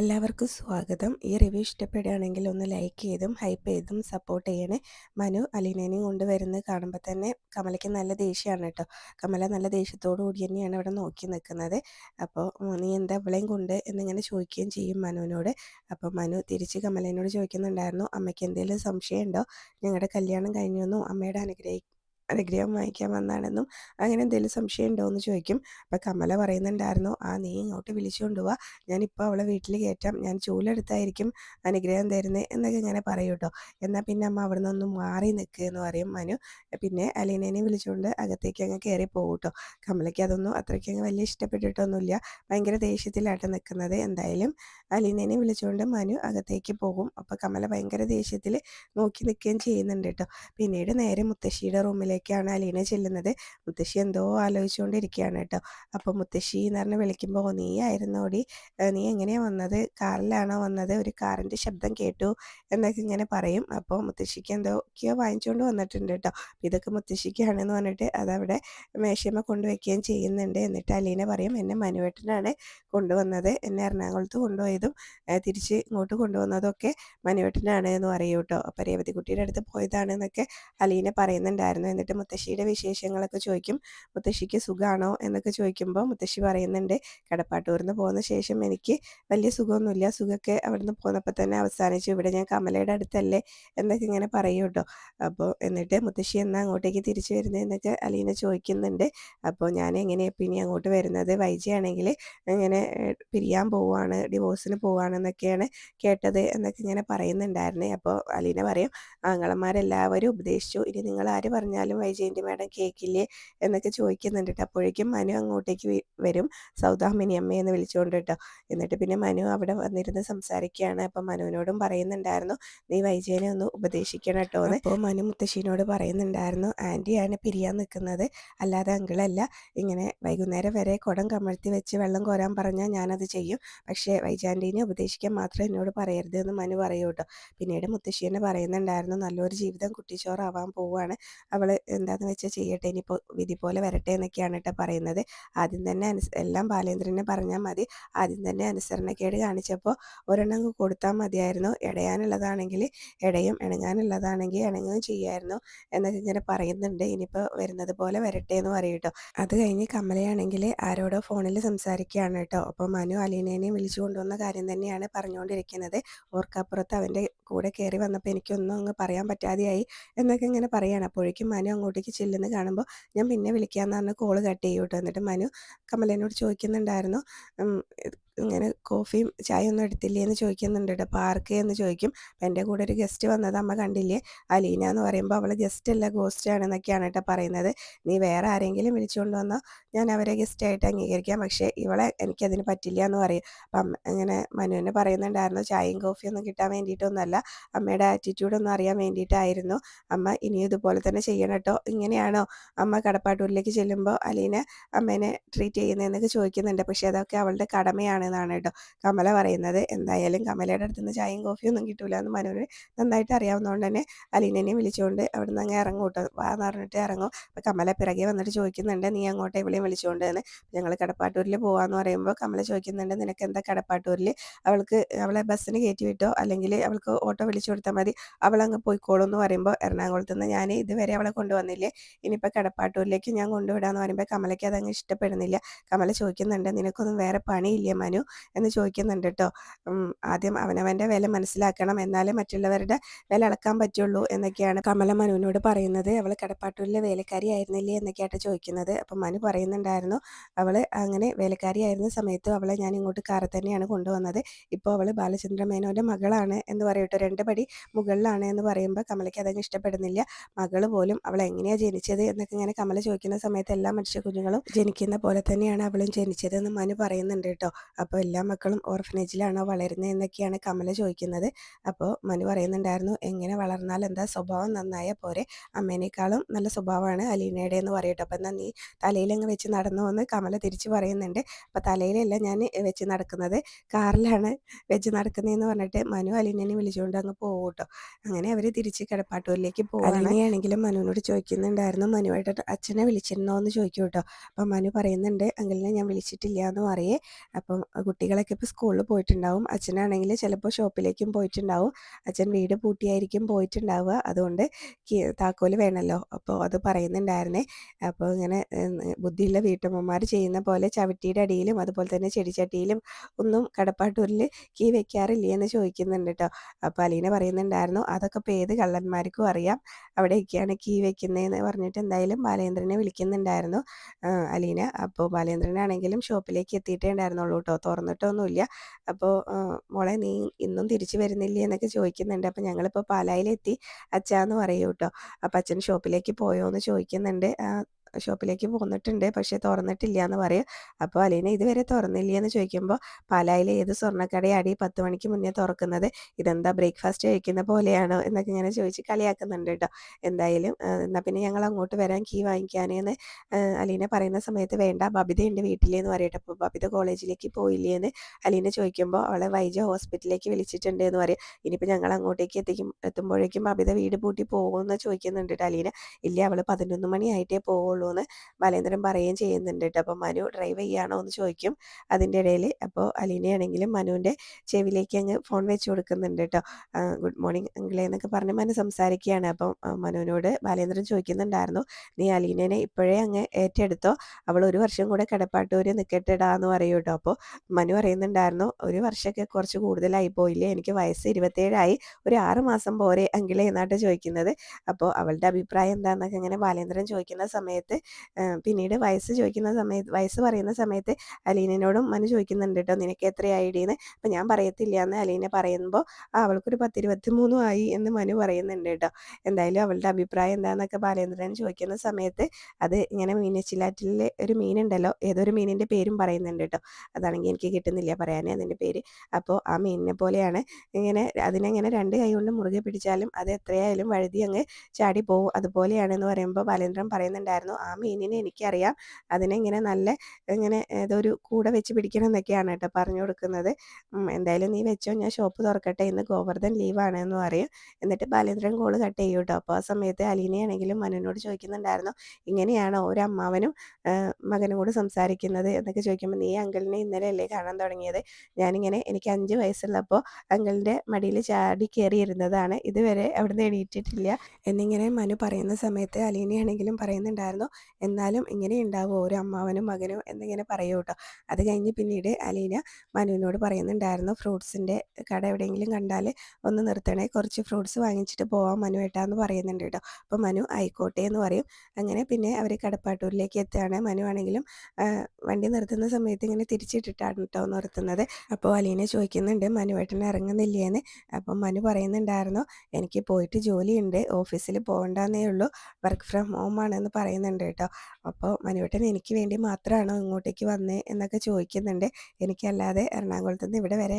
എല്ലാവർക്കും സ്വാഗതം. ഈ റിവ്യൂ ഇഷ്ടപ്പെടുകയാണെങ്കിൽ ഒന്ന് ലൈക്ക് ചെയ്തും ഹൈപ്പ് ചെയ്തും സപ്പോർട്ട് ചെയ്യണേ. മനു അലീനേനെയും കൊണ്ടുവരുന്നത് കാണുമ്പോൾ തന്നെ കമലയ്ക്ക് നല്ല ദേഷ്യമാണ് കേട്ടോ. കമല നല്ല ദേഷ്യത്തോടു കൂടി തന്നെയാണ് ഇവിടെ നോക്കി നിൽക്കുന്നത്. അപ്പോൾ നീ എന്താ ഇവളെയും കൊണ്ട് എന്നിങ്ങനെ ചോദിക്കുകയും ചെയ്യും മനുവിനോട്. അപ്പോൾ മനു തിരിച്ച് കമലേനോട് ചോദിക്കുന്നുണ്ടായിരുന്നു അമ്മയ്ക്ക് എന്തെങ്കിലും സംശയമുണ്ടോ? ഞങ്ങളുടെ കല്യാണം കഴിഞ്ഞൊന്നും അമ്മയുടെ അനുഗ്രഹി അനുഗ്രഹം വാങ്ങിക്കാൻ വന്നാണെന്നും അങ്ങനെ എന്തെങ്കിലും സംശയം ഉണ്ടോ എന്ന് ചോദിക്കും. അപ്പോൾ കമല പറയുന്നുണ്ടായിരുന്നു ആ നീ ഇങ്ങോട്ട് വിളിച്ചുകൊണ്ട് പോവാ ഞാനിപ്പോൾ അവളെ വീട്ടിൽ കയറ്റാം ഞാൻ ചൂലെടുത്തായിരിക്കും അനുഗ്രഹം തരുന്നത് എന്നൊക്കെ ഇങ്ങനെ പറയും കേട്ടോ. എന്നാൽ പിന്നെ അമ്മ അവിടെ നിന്നൊന്നും മാറി നിൽക്കുക എന്ന് പറയും മനു. പിന്നെ അലീനേനെ വിളിച്ചുകൊണ്ട് അകത്തേക്ക് അങ്ങ് കയറി പോകും കമലയ്ക്ക് അതൊന്നും അത്രയ്ക്ക് അങ്ങ് വലിയ ഇഷ്ടപ്പെട്ടിട്ടൊന്നുമില്ല. ഭയങ്കര ദേഷ്യത്തിലാട്ട് നിൽക്കുന്നത് എന്തായാലും അലീനേനെ വിളിച്ചുകൊണ്ട് മനു അകത്തേക്ക് പോകും. അപ്പോൾ കമല ഭയങ്കര ദേഷ്യത്തിൽ നോക്കി നിൽക്കുകയും ചെയ്യുന്നുണ്ട് കേട്ടോ. പിന്നീട് നേരെ മുത്തശ്ശിയുടെ റൂമിലേക്കാണ് അലീന ചെല്ലുന്നത്. മുത്തശ്ശി എന്തോ ആലോചിച്ചുകൊണ്ടിരിക്കുകയാണ് കേട്ടോ. അപ്പോൾ മുത്തശ്ശി എന്ന് പറഞ്ഞ് വിളിക്കുമ്പോൾ നീ ആയിരുന്നോടി? നീ എങ്ങനെയാണ് വന്നത്? കാറിലാണോ വന്നത്? ഒരു കാറിന്റെ ശബ്ദം കേട്ടു എന്നൊക്കെ ഇങ്ങനെ പറയും. അപ്പോൾ മുത്തശ്ശിക്ക് എന്തൊക്കെയോ വാങ്ങിച്ചുകൊണ്ട് വന്നിട്ടുണ്ട് കേട്ടോ. ഇതൊക്കെ മുത്തശ്ശിക്കാണെന്ന് പറഞ്ഞിട്ട് അതവിടെ മേശയമ്മ കൊണ്ടുവയ്ക്കുകയും ചെയ്യുന്നുണ്ട്. എന്നിട്ട് അലീന പറയും എന്നെ മനുവേട്ടനാണ് കൊണ്ടുവന്നത്. എന്നെ എറണാകുളത്ത് കൊണ്ടുപോയതും തിരിച്ച് ഇങ്ങോട്ട് കൊണ്ടുവന്നതൊക്കെ മനുവേട്ടനാണ് എന്ന് പറയൂ കേട്ടോ. അപ്പോൾ രേവതിക്കുട്ടിയുടെ അടുത്ത് പോയതാണെന്നൊക്കെ അലീന പറയുന്നുണ്ടായിരുന്നു. എന്നിട്ട് മുത്തശ്ശിയുടെ വിശേഷങ്ങളൊക്കെ ചോദിക്കും. മുത്തശ്ശിക്ക് സുഖമാണോ എന്നൊക്കെ ചോദിക്കുമ്പോൾ മുത്തശ്ശി പറയുന്നുണ്ട് കടപ്പാട്ടൂർന്ന് പോകുന്ന ശേഷം എനിക്ക് വലിയ സുഖമൊന്നുമില്ല. സുഖമൊക്കെ അവിടുന്ന് പോന്നപ്പോൾ തന്നെ അവസാനിച്ചു. ഇവിടെ ഞാൻ കമലയുടെ അടുത്തല്ലേ എന്നൊക്കെ ഇങ്ങനെ പറയൂ കേട്ടോ. അപ്പോൾ എന്നിട്ട് മുത്തശ്ശി എന്നാ അങ്ങോട്ടേക്ക് തിരിച്ചു വരുന്നത് എന്നൊക്കെ അലീന ചോദിക്കുന്നുണ്ട്. അപ്പോൾ ഞാൻ എങ്ങനെയാണ് പിന്നെ അങ്ങോട്ട് വരുന്നത്? വൈജിയാണെങ്കിൽ ഇങ്ങനെ പിരിയാൻ പോവുകയാണ് ഡിവോഴ്സിന് പോവുകയാണെന്നൊക്കെയാണ് കേട്ടത് എന്നൊക്കെ ഇങ്ങനെ പറയുന്നുണ്ടായിരുന്നേ. അപ്പോൾ അലീന പറയും ആങ്ങളന്മാരെല്ലാവരും ഉപദേശിച്ചു. ഇനി നിങ്ങൾ ആര് പറഞ്ഞാലും വൈജയന്തി മാഡം കേക്കില്ലേ എന്നൊക്കെ ചോദിക്കുന്നുണ്ട് അപ്പോഴേക്കും മനു അങ്ങോട്ടേക്ക് വരും. സൗദാമിനി അമ്മയെന്ന് വിളിച്ചുകൊണ്ട് കേട്ടോ എന്നിട്ട് പിന്നെ മനു അവിടെ വന്നിരുന്ന് സംസാരിക്കുകയാണ്. അപ്പം മനുവിനോടും പറയുന്നുണ്ടായിരുന്നു നീ വൈജയനെ ഒന്ന് ഉപദേശിക്കണം കേട്ടോ എന്ന്. അപ്പോൾ മനു മുത്തശ്ശീനോട് പറയുന്നുണ്ടായിരുന്നു ആന്റിയാണ് പിരിയാൻ നിൽക്കുന്നത് അല്ലാതെ അങ്കിളല്ല. ഇങ്ങനെ വൈകുന്നേരം വരെ കുടം കമഴ്ത്തി വെച്ച് വെള്ളം കോരാൻ പറഞ്ഞാൽ ഞാനത് ചെയ്യും. പക്ഷേ വൈജാന്റീനെ ഉപദേശിക്കാൻ മാത്രം എന്നോട് പറയരുത് എന്ന് മനു പറയൂ കേട്ടോ പിന്നീട് മുത്തശ്ശീനെ പറയുന്നുണ്ടായിരുന്നു നല്ലൊരു ജീവിതം കുട്ടിച്ചോറാവാൻ പോവുകയാണ്. അവൾ എന്താണെന്ന് വെച്ചാൽ ചെയ്യട്ടെ ഇനിയിപ്പോൾ വിധി പോലെ വരട്ടെ എന്നൊക്കെയാണ് കേട്ടോ പറയുന്നത്. ആദ്യം തന്നെ അനുസ എല്ലാം ബാലേന്ദ്രനെ പറഞ്ഞാൽ മതി. ആദ്യം തന്നെ അനുസരണക്കേട് കാണിച്ചപ്പോൾ ഒരെണ്ണം കൊടുത്താൽ മതിയായിരുന്നു. ഇടയാനുള്ളതാണെങ്കിൽ ഇടയും ഇണങ്ങാനുള്ളതാണെങ്കിൽ ഇണങ്ങുകയും ചെയ്യായിരുന്നു എന്നൊക്കെ ഇങ്ങനെ പറയുന്നുണ്ട്. ഇനിയിപ്പോൾ വരുന്നത് പോലെ വരട്ടെ എന്ന് പറയും കേട്ടോ അത് കഴിഞ്ഞ് കമലയാണെങ്കിൽ ആരോടോ ഫോണിൽ സംസാരിക്കുകയാണ് കേട്ടോ അപ്പോൾ മനു അലീനേനെയും വിളിച്ചു കൊണ്ടുവന്ന കാര്യം തന്നെയാണ് പറഞ്ഞുകൊണ്ടിരിക്കുന്നത്. ഓർക്കപ്പുറത്ത് അവന്റെ കൂടെ കയറി വന്നപ്പോൾ എനിക്കൊന്നും അങ്ങ് പറയാൻ പറ്റാതെയായി എന്നൊക്കെ ഇങ്ങനെ പറയുകയാണ് അപ്പോഴേക്കും മനു അങ്ങോട്ടേക്ക് ചെല്ലുന്ന കാണുമ്പോൾ ഞാൻ പിന്നെ വിളിക്കാമെന്ന് പറഞ്ഞ് കോൾ കട്ട് ചെയ്യും കേട്ടോ എന്നിട്ട് മനു കമലേനോട് ചോദിക്കുന്നുണ്ടായിരുന്നു. ഇങ്ങനെ കോഫിയും ചായ ഒന്നും എടുത്തില്ലേ എന്ന് ചോദിക്കുന്നുണ്ട് കേട്ടോ പാർക്ക് എന്ന് ചോദിക്കും. അപ്പം എന്റെ കൂടെ ഒരു ഗസ്റ്റ് വന്നത് അമ്മ കണ്ടില്ലേ? അലീന എന്ന് പറയുമ്പോൾ അവൾ ഗസ്റ്റ് അല്ല ഗോസ്റ്റ് ആണെന്നൊക്കെയാണ് കേട്ടോ പറയുന്നത്. നീ വേറെ ആരെങ്കിലും വിളിച്ചുകൊണ്ട് വന്നോ ഞാൻ അവരെ ഗസ്റ്റായിട്ട് അംഗീകരിക്കാം. പക്ഷേ ഇവളെ എനിക്കതിന് പറ്റില്ല എന്ന് പറയും. അപ്പം ഇങ്ങനെ മനുവിനെ പറയുന്നുണ്ടായിരുന്നു ചായയും കോഫിയൊന്നും കിട്ടാൻ വേണ്ടിയിട്ടൊന്നുമല്ല. അമ്മയുടെ ആറ്റിറ്റ്യൂഡ് ഒന്നും അറിയാൻ വേണ്ടിയിട്ടായിരുന്നു. അമ്മ ഇനി ഇതുപോലെ തന്നെ ചെയ്യണം കേട്ടോ ഇങ്ങനെയാണോ? അമ്മ കടപ്പാട്ടൂരിലേക്ക് ചെല്ലുമ്പോൾ അലീന അമ്മേനെ ട്രീറ്റ് ചെയ്യുന്നതെന്നൊക്കെ ചോദിക്കുന്നുണ്ട്. പക്ഷേ അതൊക്കെ അവളുടെ കടമയാണ്. എന്നാണ് കേട്ടോ. കമല പറയുന്നത് എന്തായാലും കമലയുടെ അടുത്ത് നിന്ന് ചായയും കോഫിയും ഒന്നും കിട്ടൂല എന്ന് മനുവിന് നന്നായിട്ട് അറിയാവുന്നതുകൊണ്ട് തന്നെ അലീനനെ വിളിച്ചുകൊണ്ട് അവിടെ നിന്ന് അങ്ങ് ഇറങ്ങും കേട്ടോ. വാ എന്ന് പറഞ്ഞിട്ട് ഇറങ്ങും. അപ്പോൾ കമല പിറകെ വന്നിട്ട് ചോദിക്കുന്നുണ്ട് നീ അങ്ങോട്ട് ഇവിടെയും വിളിച്ചുകൊണ്ട് തന്നെ ഞങ്ങൾ കടപ്പാട്ടൂരിൽ പോകാമെന്ന് പറയുമ്പോൾ കമല ചോദിക്കുന്നുണ്ട് നിനക്ക് എന്താ കടപ്പാട്ടൂരിൽ അവൾക്ക് അവളെ ബസ്സിന് കയറ്റി വിട്ടോ? അല്ലെങ്കിൽ അവൾക്ക് ഓട്ടോ വിളിച്ചു കൊടുത്താൽ മതി. അവൾ അങ്ങ് പോയിക്കോളും എന്ന് പറയുമ്പോൾ എറണാകുളത്ത് നിന്ന് ഞാൻ ഇതുവരെ അവളെ കൊണ്ടുവന്നില്ലേ? ഇനിയിപ്പോൾ കടപ്പാട്ടൂരിലേക്ക് ഞാൻ കൊണ്ടുവിടാന്ന് പറയുമ്പോൾ കമലയ്ക്ക് അതങ്ങ് ഇഷ്ടപ്പെടുന്നില്ല. കമല ചോദിക്കുന്നുണ്ട് നിനക്കൊന്നും വേറെ പണിയില്ലേ മനു? പറഞ്ഞു എന്ന് ചോദിക്കുന്നുണ്ട് കേട്ടോ ആദ്യം അവനവന്റെ വില മനസ്സിലാക്കണം. എന്നാലേ മറ്റുള്ളവരുടെ വില അളക്കാൻ പറ്റുള്ളൂ എന്നൊക്കെയാണ് കമല മനുവിനോട് പറയുന്നത്. അവൾ കടപ്പാട്ടൂരിലെ വേലക്കാരി ആയിരുന്നില്ലേ എന്നൊക്കെയായിട്ട് ചോദിക്കുന്നത്. അപ്പം മനു പറയുന്നുണ്ടായിരുന്നു അവൾ അങ്ങനെ വേലക്കാരി ആയിരുന്ന സമയത്ത് അവളെ ഞാൻ ഇങ്ങോട്ട് കാറിൽ തന്നെയാണ് കൊണ്ടുവന്നത്. ഇപ്പോൾ അവൾ ബാലചന്ദ്ര മേനോന്റെ മകളാണ് എന്ന് പറയട്ടോ. രണ്ട് പടി മുകളിലാണ് എന്ന് പറയുമ്പോൾ കമലയ്ക്ക് അതങ്ങ് ഇഷ്ടപ്പെടുന്നില്ല. മകൾ പോലും അവൾ എങ്ങനെയാണ് ജനിച്ചത് എന്നൊക്കെ ഇങ്ങനെ കമല ചോദിക്കുന്ന സമയത്ത് എല്ലാ മനുഷ്യ കുഞ്ഞുങ്ങളും ജനിക്കുന്ന പോലെ തന്നെയാണ് അവളും ജനിച്ചതെന്ന് മനു പറയുന്നുണ്ട് കേട്ടോ അപ്പോൾ എല്ലാ മക്കളും ഓർഫനേജിലാണോ വളരുന്നത് എന്നൊക്കെയാണ് കമല ചോദിക്കുന്നത്. അപ്പോൾ മനു പറയുന്നുണ്ടായിരുന്നു എങ്ങനെ വളർന്നാൽ എന്താ സ്വഭാവം? നന്നായ പോരെ. അമ്മേനേക്കാളും നല്ല സ്വഭാവമാണ് അലീനയുടെ എന്ന് പറയട്ടോ. അപ്പം എന്നാൽ നീ തലയിലങ്ങ് വെച്ച് നടന്നു എന്ന് കമല തിരിച്ച് പറയുന്നുണ്ട്. അപ്പോൾ തലയിലല്ല ഞാൻ വെച്ച് നടക്കുന്നത്. കാറിലാണ് വെച്ച് നടക്കുന്നതെന്ന് പറഞ്ഞിട്ട് മനു അലീനനെ വിളിച്ചുകൊണ്ട് അങ്ങ് പോകും കേട്ടോ അങ്ങനെ അവർ തിരിച്ച് കിടപ്പാട്ടൂരിലേക്ക് പോകും അലീനയാണെങ്കിലും മനുവിനോട് ചോദിക്കുന്നുണ്ടായിരുന്നു മനുവായിട്ട് അച്ഛനെ വിളിച്ചിരുന്നോ എന്ന് ചോദിക്കും കേട്ടോ അപ്പം മനു പറയുന്നുണ്ട് അങ്കിളിനെ ഞാൻ വിളിച്ചിട്ടില്ല എന്ന് പറയേ. അപ്പം കുട്ടികളൊക്കെ ഇപ്പോൾ സ്കൂളിൽ പോയിട്ടുണ്ടാവും. അച്ഛനാണെങ്കിൽ ചിലപ്പോൾ ഷോപ്പിലേക്കും പോയിട്ടുണ്ടാവും. അച്ഛൻ വീട് പൂട്ടിയായിരിക്കും പോയിട്ടുണ്ടാവുക. അതുകൊണ്ട് താക്കോൽ വേണമല്ലോ അപ്പോൾ അത് പറയുന്നുണ്ടായിരുന്നേ. അപ്പോൾ ഇങ്ങനെ ബുദ്ധിയുള്ള വീട്ടമ്മമാർ ചെയ്യുന്ന പോലെ ചവിട്ടിയുടെ അടിയിലും അതുപോലെ തന്നെ ചെടിച്ചട്ടിയിലും ഒന്നും കടപ്പാട്ടൂരിൽ കീ വെക്കാറില്ല എന്ന് ചോദിക്കുന്നുണ്ട് കേട്ടോ അപ്പോൾ അലീന പറയുന്നുണ്ടായിരുന്നു അതൊക്കെ ഇപ്പോൾ ഏത് കള്ളന്മാർക്കും അറിയാം. അവിടെയൊക്കെയാണ് കീ വെക്കുന്നതെന്ന് പറഞ്ഞിട്ട് എന്തായാലും ബാലേന്ദ്രനെ വിളിക്കുന്നുണ്ടായിരുന്നു അലീന. അപ്പോൾ ബാലേന്ദ്രനാണെങ്കിലും ഷോപ്പിലേക്ക് എത്തിയിട്ടേ ഉണ്ടായിരുന്നുള്ളൂ കേട്ടോ തുറന്നിട്ടൊന്നുമില്ല. അപ്പോൾ മോളെ നീ ഇന്നും തിരിച്ചു വരുന്നില്ലേ? എന്നൊക്കെ ചോദിക്കുന്നുണ്ട്. അപ്പോൾ ഞങ്ങളിപ്പോൾ പാലായിലെത്തി. അച്ഛാന്ന് പറയൂ കേട്ടോ അപ്പോൾ അച്ഛൻ ഷോപ്പിലേക്ക് പോയോ എന്ന് ചോദിക്കുന്നുണ്ട് ഷോപ്പിലേക്ക് പോന്നിട്ടുണ്ട്. പക്ഷേ തുറന്നിട്ടില്ല എന്ന് പറയും. അപ്പോൾ അലീന ഇതുവരെ തുറന്നില്ല എന്ന് ചോദിക്കുമ്പോൾ പാലായിലെ ഏത് സ്വർണക്കടയാടി പത്ത് മണിക്ക് മുന്നേ തുറക്കുന്നത്? ഇതെന്താ ബ്രേക്ക്ഫാസ്റ്റ് കഴിക്കുന്ന പോലെയാണോ? എന്നൊക്കെ ഇങ്ങനെ ചോദിച്ച് കളിയാക്കുന്നുണ്ട് കേട്ടോ. എന്തായാലും എന്നാൽ പിന്നെ ഞങ്ങൾ അങ്ങോട്ട് വരാൻ കീ വാങ്ങിക്കാനെന്ന് അലീന പറയുന്ന സമയത്ത് വേണ്ട ബബിത ഉണ്ട് വീട്ടിലേന്ന് പറയട്ടെ. അപ്പോൾ ബബിത കോളേജിലേക്ക് പോയില്ലേ എന്ന് അലീന ചോദിക്കുമ്പോൾ അവളെ വൈജ ഹോസ്പിറ്റലിലേക്ക് വിളിച്ചിട്ടുണ്ട് എന്ന് പറയും. ഇനിയിപ്പോൾ ഞങ്ങൾ അങ്ങോട്ടേക്ക് എത്തിക്കും എത്തുമ്പോഴേക്കും ബബിത വീട് പൂട്ടി പോകുമെന്ന് ചോദിക്കുന്നുണ്ട് അലീന. ഇല്ല അവൾ പതിനൊന്ന് മണിയായിട്ടേ പോവുള്ളൂ എന്ന് മലേന്ദ്രൻ പറയുകയും ചെയ്യുന്നുണ്ട് കേട്ടോ. അപ്പോൾ മനു ഡ്രൈവ് ചെയ്യാണോ എന്ന് ചോദിക്കും. അതിന്റെ ഇടയിൽ അപ്പോൾ അലീനയാണെങ്കിലും മനുവിന്റെ ചെവിയിലേക്ക് അങ്ങ് ഫോൺ വെച്ച് കൊടുക്കുന്നുണ്ട് കേട്ടോ. ഗുഡ് മോർണിംഗ് അങ്കിളെ എന്നൊക്കെ പറഞ്ഞ് മനു സംസാരിക്കുകയാണ്. അപ്പം മനുവിനോട് ബാലേന്ദ്രൻ ചോദിക്കുന്നുണ്ടായിരുന്നു നീ അലീനനെ ഇപ്പോഴേ അങ്ങ് ഏറ്റെടുത്തോ? അവൾ ഒരു വർഷം കൂടെ കിടപ്പാട്ടൂര് നിൽക്കട്ടെടാ എന്ന് പറയൂ കേട്ടോ. അപ്പോൾ മനു പറയുന്നുണ്ടായിരുന്നു ഒരു വർഷമൊക്കെ കുറച്ച് കൂടുതലായി പോയില്ലേ? എനിക്ക് വയസ്സ് ഇരുപത്തേഴായി ഒരു ആറ് മാസം പോരെ അങ്കിളെ എന്നാട്ട് ചോദിക്കുന്നത്. അപ്പോൾ അവളുടെ അഭിപ്രായം എന്താണെന്നൊക്കെ ഇങ്ങനെ ബാലേന്ദ്രൻ ചോദിക്കുന്ന സമയത്ത് പിന്നീട് വയസ്സ് ചോദിക്കുന്ന സമയത്ത് വയസ്സ് പറയുന്ന സമയത്ത് അലീനോടും മനു ചോദിക്കുന്നുണ്ട് കേട്ടോ നിനക്ക് എത്ര എന്ന് അപ്പം ഞാൻ പറയത്തില്ല എന്ന് അലീന പറയുമ്പോൾ അവൾക്കൊരു പത്തിരുപത്തി മൂന്നും ആയി എന്ന് മനു പറയുന്നുണ്ട് കേട്ടോ എന്തായാലും അവളുടെ അഭിപ്രായം എന്താണെന്നൊക്കെ ബാലേന്ദ്രൻ ചോദിക്കുന്ന സമയത്ത് അത് ഇങ്ങനെ മീനച്ചിലാറ്റിലെ ഒരു മീനുണ്ടല്ലോ ഏതൊരു മീനിന്റെ പേരും പറയുന്നുണ്ട് കേട്ടോ അതാണെങ്കിൽ എനിക്ക് കിട്ടുന്നില്ല പറയാനേ അതിന്റെ പേര്. അപ്പോൾ ആ മീനിനെ പോലെയാണ് ഇങ്ങനെ അതിനെങ്ങനെ രണ്ട് കൈ കൊണ്ട് മുറുകെ പിടിച്ചാലും അത് എത്രയായാലും വഴുതി അങ്ങ് ചാടി പോകും അതുപോലെയാണെന്ന് പറയുമ്പോൾ ബാലേന്ദ്രൻ പറയുന്നുണ്ടായിരുന്നു ആ മീനിനെ എനിക്കറിയാം. അതിനെ ഇങ്ങനെ നല്ല ഇങ്ങനെ ഏതൊരു കൂടെ വെച്ച് പിടിക്കണം എന്നൊക്കെയാണ് കേട്ടോ പറഞ്ഞു കൊടുക്കുന്നത്. എന്തായാലും നീ വെച്ചോ ഞാൻ ഷോപ്പ് തുറക്കട്ടെ ഇന്ന് ഗോവർദ്ധൻ ലീവാണ് എന്ന് പറയും. എന്നിട്ട് ബാലേന്ദ്രൻ കോൾ കട്ട് ചെയ്യും കേട്ടോ. അപ്പോൾ ആ സമയത്ത് അലീനയാണെങ്കിലും മനുവിനോട് ചോദിക്കുന്നുണ്ടായിരുന്നു ഇങ്ങനെയാണ് ഒരു അമ്മാവനും മകനും കൂടെ സംസാരിക്കുന്നത്? എന്നൊക്കെ ചോദിക്കുമ്പോൾ നീ അങ്കിളിനെ ഇന്നലെ അല്ലേ കാണാൻ തുടങ്ങിയത്? ഞാനിങ്ങനെ എനിക്ക് അഞ്ച് വയസ്സുള്ളപ്പോൾ അങ്കിളിന്റെ മടിയിൽ ചാടി കയറിയിരുന്നതാണ് ഇതുവരെ അവിടുന്ന് എണീറ്റിട്ടില്ല. എന്നിങ്ങനെ മനു പറയുന്ന സമയത്ത് അലീനയാണെങ്കിലും പറയുന്നുണ്ടായിരുന്നു എന്നാലും ഇങ്ങനെ ഉണ്ടാവും. ഓരോ അമ്മാവനും മകനും എന്നിങ്ങനെ പറയൂ കേട്ടോ. അത് കഴിഞ്ഞ് പിന്നീട് അലീന മനുവിനോട് പറയുന്നുണ്ടായിരുന്നു ഫ്രൂട്ട്സിന്റെ കട എവിടെയെങ്കിലും കണ്ടാൽ ഒന്ന് നിർത്തണേ. കുറച്ച് ഫ്രൂട്ട്സ് വാങ്ങിച്ചിട്ട് പോവാം മനു ഏട്ടാന്ന് പറയുന്നുണ്ട് കേട്ടോ. അപ്പോൾ മനു ആയിക്കോട്ടെ എന്ന് പറയും. അങ്ങനെ പിന്നെ അവർ കടപ്പാട്ടൂരിലേക്ക് എത്തുകയാണ്. മനു ആണെങ്കിലും വണ്ടി നിർത്തുന്ന സമയത്ത് ഇങ്ങനെ തിരിച്ചിട്ടിട്ടാണ് കേട്ടോ നിർത്തുന്നത്. അപ്പോൾ അലീന ചോദിക്കുന്നുണ്ട് മനുവേട്ടൻ ഇറങ്ങുന്നില്ലേന്ന്? അപ്പം മനു പറയുന്നുണ്ടായിരുന്നു എനിക്ക് പോയിട്ട് ജോലിയുണ്ട്. ഓഫീസിൽ പോകണ്ടെന്നേ ഉള്ളൂ. വർക്ക് ഫ്രം ഹോം ആണെന്ന് പറയുന്നുണ്ട്. കേട്ടോ. അപ്പോൾ മനുവേട്ടൻ എനിക്ക് വേണ്ടി മാത്രമാണോ ഇങ്ങോട്ടേക്ക് വന്നേ എന്നൊക്കെ ചോദിക്കുന്നുണ്ട്. എനിക്കല്ലാതെ എറണാകുളത്ത് നിന്ന് ഇവിടെ വരെ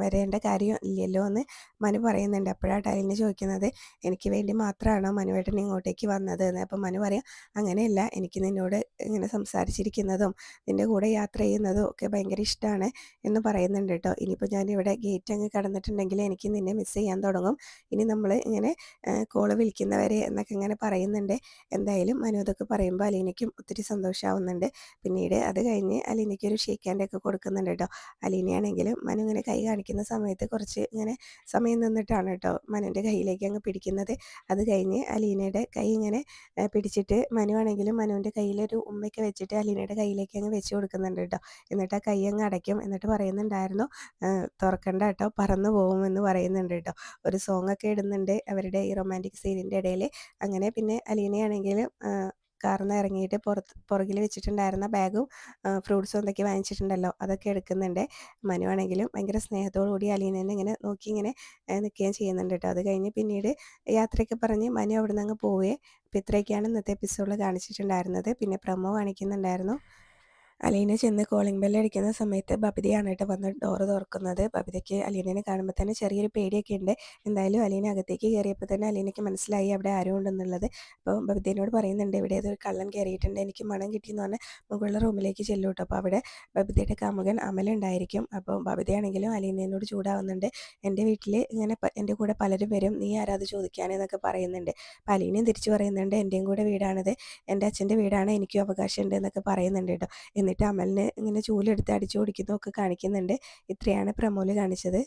വരേണ്ട കാര്യം ഇല്ലല്ലോ എന്ന് മനു പറയുന്നുണ്ട്. അപ്പോഴാണ് ടൈലിന് ചോദിക്കുന്നത് എനിക്ക് വേണ്ടി മാത്രമാണോ മനുവേട്ടൻ ഇങ്ങോട്ടേക്ക് വന്നത്? എന്ന്. അപ്പം മനു പറയാം അങ്ങനെയല്ല എനിക്ക് നിന്നോട് ഇങ്ങനെ സംസാരിച്ചിരിക്കുന്നതും നിന്റെ കൂടെ യാത്ര ചെയ്യുന്നതും ഒക്കെ ഭയങ്കര ഇഷ്ടമാണ് എന്ന് പറയുന്നുണ്ട് കേട്ടോ. ഇനിയിപ്പോൾ ഞാൻ ഇവിടെ ഗേറ്റ് അങ്ങ് കടന്നിട്ടുണ്ടെങ്കിൽ എനിക്ക് നിന്നെ മിസ് ചെയ്യാൻ തുടങ്ങും. ഇനി നമ്മൾ ഇങ്ങനെ കോൾ വിളിക്കുന്നവരെ എന്നൊക്കെ ഇങ്ങനെ പറയുന്നുണ്ട്. എന്തായാലും മനു അതൊക്കെ പറയുമ്പോൾ അലീനയ്ക്കും ഒത്തിരി സന്തോഷമാവുന്നുണ്ട് പിന്നീട് അത് കഴിഞ്ഞ് അലീനയ്ക്കൊരു ഷേക്ക് ഹാൻഡ് ഒക്കെ കൊടുക്കുന്നുണ്ട് കേട്ടോ. അലീനയാണെങ്കിലും മനു ഇങ്ങനെ കൈ കാണിക്കുന്ന സമയത്ത് കുറച്ച് ഇങ്ങനെ സമയം നിന്നിട്ടാണ് കേട്ടോ മനുവിന്റെ കയ്യിലേക്ക് അങ്ങ് പിടിക്കുന്നത്. അത് കഴിഞ്ഞ് അലീനയുടെ കൈ ഇങ്ങനെ പിടിച്ചിട്ട് മനുവാണെങ്കിലും മനുവിന്റെ കയ്യിലൊരു ഉമ്മയ്ക്ക് വെച്ചിട്ട് അലീനയുടെ കയ്യിലേക്ക് അങ്ങ് വെച്ച് കൊടുക്കുന്നുണ്ട് കേട്ടോ. എന്നിട്ട് ആ കൈ അങ്ങ് അടയ്ക്കും. എന്നിട്ട് പറയുന്നുണ്ടായിരുന്നു തുറക്കണ്ട കേട്ടോ പറന്നു പോകുമെന്ന് പറയുന്നുണ്ട് കേട്ടോ. ഒരു സോങ് ഒക്കെ ഇടുന്നുണ്ട് അവരുടെ ഈ റൊമാന്റിക് സീനിന്റെ ഇടയിൽ അങ്ങനെ പിന്നെ അലീനയാണെങ്കിലും കാറിൽ ഇറങ്ങിയിട്ട് പുറത്ത് പുറകിൽ വെച്ചിട്ടുണ്ടായിരുന്ന ബാഗും ഫ്രൂട്ട്സും എന്തൊക്കെ വാങ്ങിച്ചിട്ടുണ്ടല്ലോ അതൊക്കെ എടുക്കുന്നുണ്ട്. മനുവാണെങ്കിലും ഭയങ്കര സ്നേഹത്തോടു കൂടി അലീനനെ ഇങ്ങനെ നോക്കി ഇങ്ങനെ നിൽക്കുകയും ചെയ്യുന്നുണ്ട് കേട്ടോ അത് കഴിഞ്ഞ് പിന്നീട് യാത്രയൊക്കെ പറഞ്ഞ് മനു അവിടെ നിന്ന് അങ്ങ് പോവുകയെ അപ്പോൾ ഇത്രയൊക്കെയാണ് ഇന്നത്തെ എപ്പിസോഡിൽ കാണിച്ചിട്ടുണ്ടായിരുന്നത്. പിന്നെ പ്രമോ കാണിക്കുന്നുണ്ടായിരുന്നു. അലീന ചെന്ന് കോളിംഗ് ബെല്ല് അടിക്കുന്ന സമയത്ത് ബബിതയാണ് കേട്ടോ വന്ന് ഡോറ് തുറക്കുന്നത്. ബബിതയ്ക്ക് അലീനനെ കാണുമ്പോൾ തന്നെ ചെറിയൊരു പേടിയൊക്കെ ഉണ്ട്. എന്തായാലും അലീന അകത്തേക്ക് കയറിയപ്പോൾ തന്നെ അലീനയ്ക്ക് മനസ്സിലായി അവിടെ ആരും ഉണ്ടെന്നുള്ളത്. അപ്പോൾ ബബിതയോട് പറയുന്നുണ്ട് ഇവിടെ ഏതൊരു കള്ളൻ കയറിയിട്ടുണ്ട് എനിക്ക് മണം കിട്ടിയെന്ന് പറഞ്ഞാൽ മുകളിലെ റൂമിലേക്ക് ചെല്ലു അപ്പോൾ അവിടെ ബബിതയുടെ കാമുകൻ അമലുണ്ടായിരിക്കും അപ്പോൾ ബബിതയാണെങ്കിലും അലീനയോട് ചൂടാവുന്നുണ്ട്. എന്റെ വീട്ടിൽ ഇങ്ങനെ എന്റെ കൂടെ പലരും വരും. നീ ആരാത് ചോദിക്കാനെന്നൊക്കെ പറയുന്നുണ്ട്. അപ്പോൾ അലീനയും തിരിച്ചു പറയുന്നുണ്ട് എന്റെയും കൂടെ വീടാണിത്. എന്റെ അച്ഛന്റെ വീടാണ്. എനിക്കും അവകാശമുണ്ട് എന്നൊക്കെ പറയുന്നുണ്ട് കേട്ടോ. എന്നിട്ട് അമലിന് ഇങ്ങനെ ചൂലെടുത്ത് അടിച്ചു കൊടുക്കുന്നതൊക്കെ കാണിക്കുന്നുണ്ട്. ഇത്രയാണ് പ്രമോൽ കാണിച്ചത്.